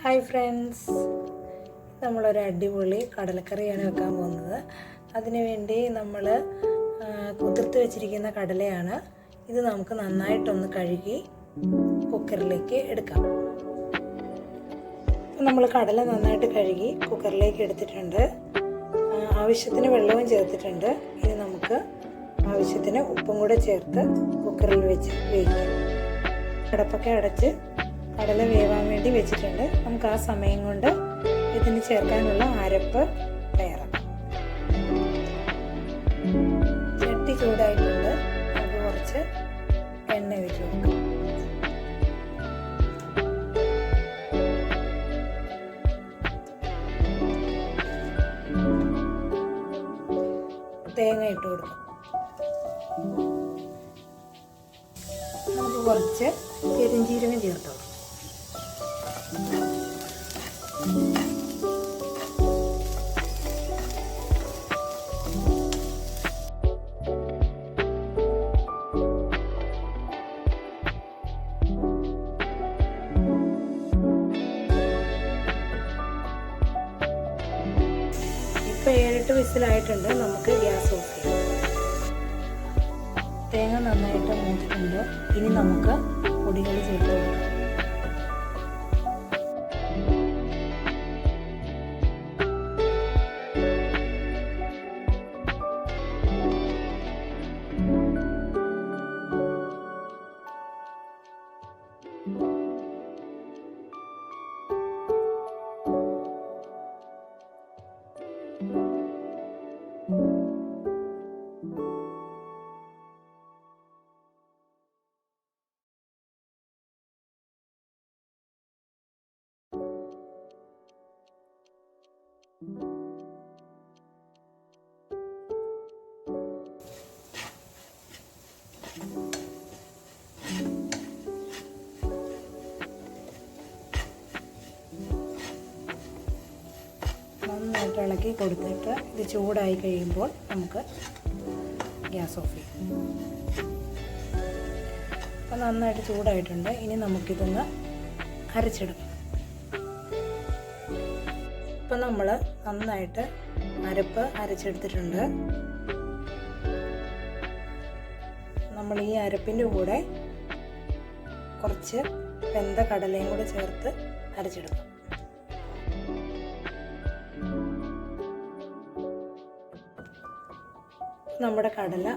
Hi friends. നമ്മളൊരു അടിപൊളി കടലക്കറിയാണ് വെക്കാൻ പോകുന്നത്. അതിനുവേണ്ടി നമ്മൾ കുതിർത്ത് വെച്ചിരിക്കുന്ന കടലയാണ്. ഇത് നമുക്ക് നന്നായിട്ടൊന്ന് കഴുകി കുക്കറിലേക്ക് എടുക്കാം. നമ്മൾ കടല നന്നായിട്ട് കഴുകി കുക്കറിലേക്ക് എടുത്തിട്ടുണ്ട്. ആവശ്യത്തിന് വെള്ളവും ചേർത്തിട്ടുണ്ട്. ഇനി നമുക്ക് ആവശ്യത്തിന് ഉപ്പും കൂടെ ചേർത്ത് കുക്കറിൽ വെച്ച് വേവിക്കാം. അടപ്പൊക്കെ അടച്ച് കടല വേവാൻ വേണ്ടി വെച്ചിട്ടുണ്ട്. നമുക്ക് ആ സമയം കൊണ്ട് ഇതിന് ചേർക്കാനുള്ള അരപ്പ് തയ്യാറാക്കാം ചട്ടി ചൂടായിട്ടുണ്ട്. നമുക്ക് കുറച്ച് എണ്ണ ഒഴിച്ച് കൊടുക്കാം. തേങ്ങ ഇട്ട് കൊടുക്കും. നമുക്ക് കുറച്ച് പെരുംജീരകം ചേർത്ത് കൊടുക്കാം. ഇപ്പൊ ഏഴെട്ട് വിസിലായിട്ടുണ്ട്. നമുക്ക് ഗ്യാസ് ഓഫ് ചെയ്യാം. തേങ്ങ നന്നായിട്ട് മൂത്തിട്ടുണ്ട്. ഇനി നമുക്ക് പൊടികൾ ചേർത്ത് കൊടുക്കാം. നന്നായിട്ട് ഇളക്കി കൊടുത്തിട്ട് ഇത് ചൂടായി കഴിയുമ്പോൾ നമുക്ക് ഗ്യാസ് ഓഫ് ചെയ്യാം. അപ്പം നന്നായിട്ട് ചൂടായിട്ടുണ്ട്. ഇനി നമുക്കിതൊന്ന് അരച്ചെടുക്കാം ഇപ്പം നമ്മൾ നന്നായിട്ട് അരപ്പ് അരച്ചെടുത്തിട്ടുണ്ട്. നമ്മൾ ഈ അരപ്പിന്റെ കൂടെ കുറച്ച് വെന്ത കടലയും കൂടെ ചേർത്ത് അരച്ചെടുക്കും. നമ്മുടെ കടല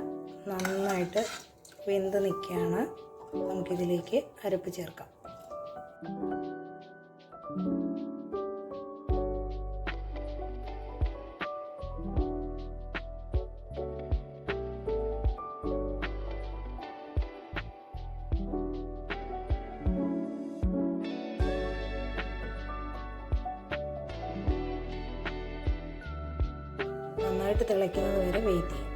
നന്നായിട്ട് വെന്ത് നിൽക്കുകയാണ്. നമുക്കിതിലേക്ക് അരപ്പ് ചേർക്കാം. നന്നായിട്ട് തിളയ്ക്കുന്നത് വരെ വെയിറ്റ് ചെയ്യും.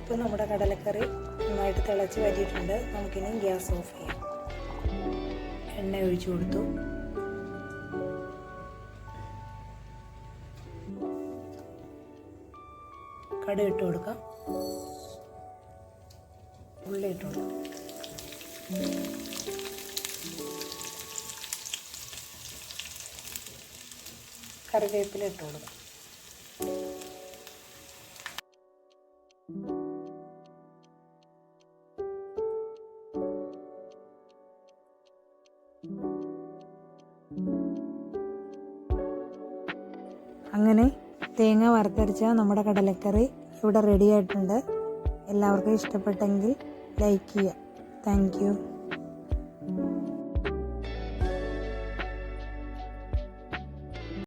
ഇപ്പം നമ്മുടെ കടലക്കറി നന്നായിട്ട് തിളച്ച് വരിയിട്ടുണ്ട്. നമുക്കിനി ഗ്യാസ് ഓഫ് ചെയ്യാം. എണ്ണ ഒഴിച്ചു കൊടുത്തു. കടുക് ഇട്ട് കൊടുക്കാം. ഉള്ളി ഇട്ട് കൊടുക്കാം. കറിവേപ്പില ഇട്ട് അങ്ങനെ തേങ്ങ വറുത്തരച്ച നമ്മുടെ കടലക്കറി ഇവിടെ റെഡി ആയിട്ടുണ്ട്. എല്ലാവർക്കും ഇഷ്ടപ്പെട്ടെങ്കിൽ ലൈക്ക് ചെയ്യുക. താങ്ക്